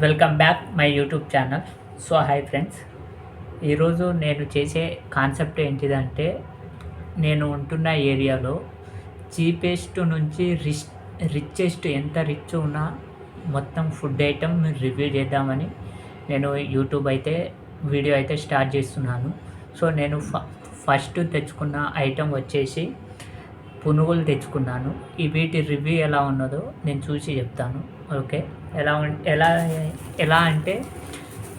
Welcome back my YouTube channel so hi friends ఈరోజు నేను చేసే కాన్సెప్ట్ ఏంటిదంటే నేను ఉంటున్న ఏరియాలో చీపెస్ట్ నుంచి రిచ్ రిచెస్ట్ ఎంత రిచ్ ఉన్నా మొత్తం ఫుడ్ ఐటమ్ రివ్యూ చేద్దామని నేను యూట్యూబ్ అయితే వీడియో అయితే స్టార్ట్ చేస్తున్నాను. సో నేను ఫస్ట్ తెచ్చుకున్న ఐటెం వచ్చేసి పునుగులు తెచ్చుకున్నాను. ఈ వీటి రివ్యూ ఎలా ఉన్నదో నేను చూసి చెప్తాను. ఓకే ఎలా ఎలా ఎలా అంటే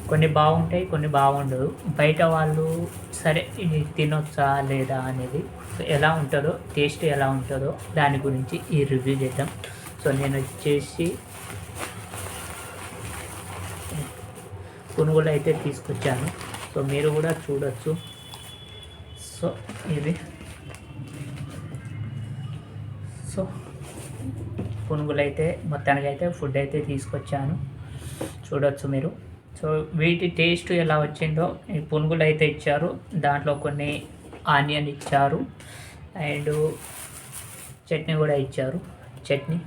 కొన్ని బాగుంటాయి కొన్ని బాగుండదు. బయట వాళ్ళు సరే ఇది తినొచ్చా లేదా అనేది ఎలా ఉంటుందో టేస్ట్ ఎలా ఉంటుందో దాని గురించి ఈ రివ్యూ చేద్దాం. సో నేను వచ్చేసి కొనుగోలు అయితే తీసుకొచ్చాను. సో మీరు కూడా చూడొచ్చు. సో ఇది సో పునుగులైతే అయితే మొత్తానికి అయితే ఫుడ్ అయితే తీసుకొచ్చాను. చూడొచ్చు మీరు. సో వీటి టేస్ట్ ఎలా వచ్చిందో ఈ పునుగులు అయితే ఇచ్చారు. దాంట్లో కొన్ని ఆనియన్ ఇచ్చారు. అండ్ చట్నీ కూడా ఇచ్చారు. చట్నీ.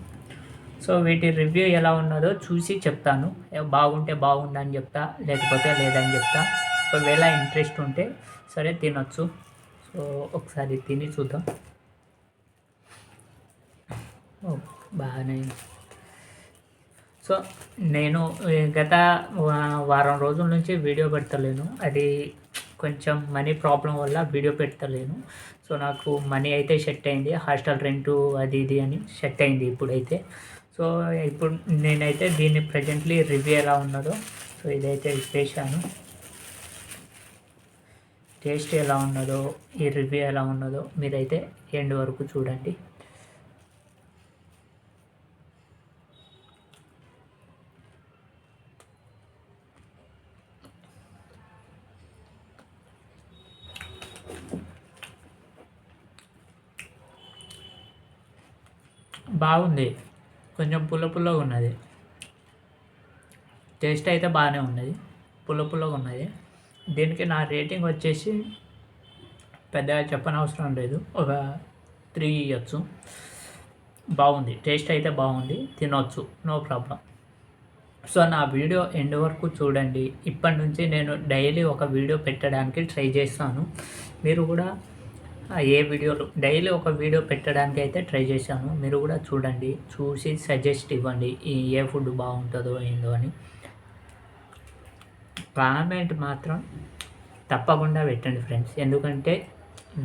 సో వీటి రివ్యూ ఎలా ఉన్నదో చూసి చెప్తాను. బాగుంటే బాగుందని చెప్తా లేకపోతే లేదని చెప్తా. ఒకవేళ ఇంట్రెస్ట్ ఉంటే సరే తినొచ్చు. సో ఒకసారి తిని చూద్దాం. బాగానే. సో నేను గత వారం రోజుల నుంచి వీడియో పెడతలేను. అది కొంచెం మనీ ప్రాబ్లం వల్ల వీడియో పెడతలేను. సో నాకు మనీ అయితే సెట్ అయింది. హాస్టల్ రెంటు అది ఇది అని సెట్ అయింది ఇప్పుడైతే. సో ఇప్పుడు నేనైతే దీన్ని ప్రజెంట్లీ రివ్యూ ఎలా ఉన్నదో సో ఇదైతే చేశాను. టేస్ట్ ఎలా ఉన్నదో ఈ రివ్యూ ఎలా ఉన్నదో మీరైతే ఎండ్ వరకు చూడండి. బాగుంది. కొంచెం పుల్ల పుల్లగా ఉన్నది. టేస్ట్ అయితే బాగానే ఉన్నది. పుల్ల పుల్లగా ఉన్నది. దీనికి నా రేటింగ్ వచ్చేసి పెద్దగా చెప్పనవసరం లేదు. ఒక త్రీ ఇవ్వచ్చు బాగుంది. టేస్ట్ అయితే బాగుంది. తినొచ్చు. No problem. సో నా వీడియో ఎండ్ వరకు చూడండి. ఇప్పటి నుంచి నేను డైలీ ఒక వీడియో పెట్టడానికి ట్రై చేస్తాను. మీరు కూడా ఏ వీడియోలు డైలీ ఒక వీడియో పెట్టడానికి అయితే ట్రై చేశాను. మీరు కూడా చూడండి. చూసి సజెస్ట్ ఇవ్వండి. ఏ ఫుడ్ బాగుంటుందో ఏందో అని. కామెంట్ మాత్రం తప్పకుండా పెట్టండి ఫ్రెండ్స్ ఎందుకంటే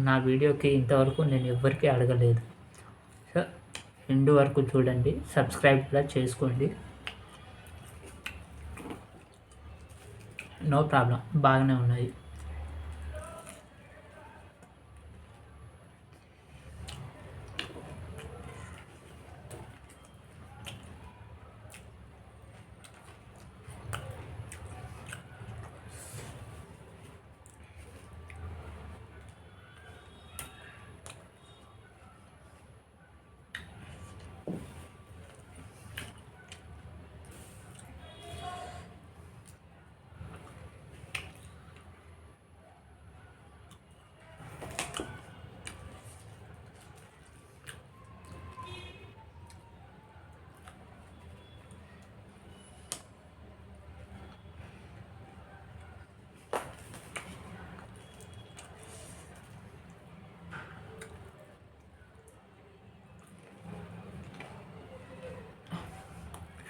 నా వీడియోకి ఇంతవరకు నేను ఎవరికీ అడగలేదు. సో ఎండు వరకు చూడండి. సబ్స్క్రైబ్ కూడా చేసుకోండి. నో ప్రాబ్లం బాగానే ఉన్నాయి.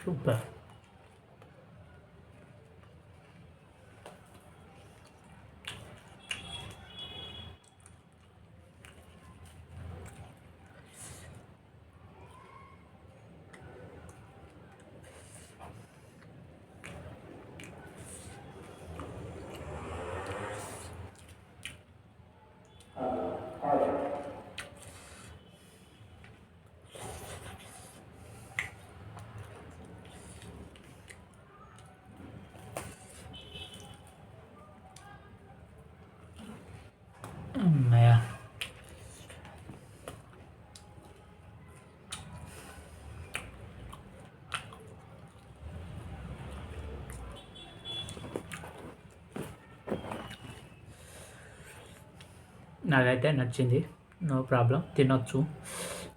chupa. Naja. నాకైతే నచ్చింది. No problem. తినొచ్చు.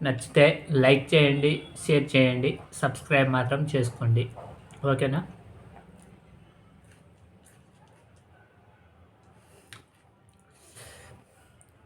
నచ్చితే లైక్ చేయండి షేర్ చేయండి సబ్స్క్రైబ్ మాత్రం చేసుకోండి. ఓకేనా?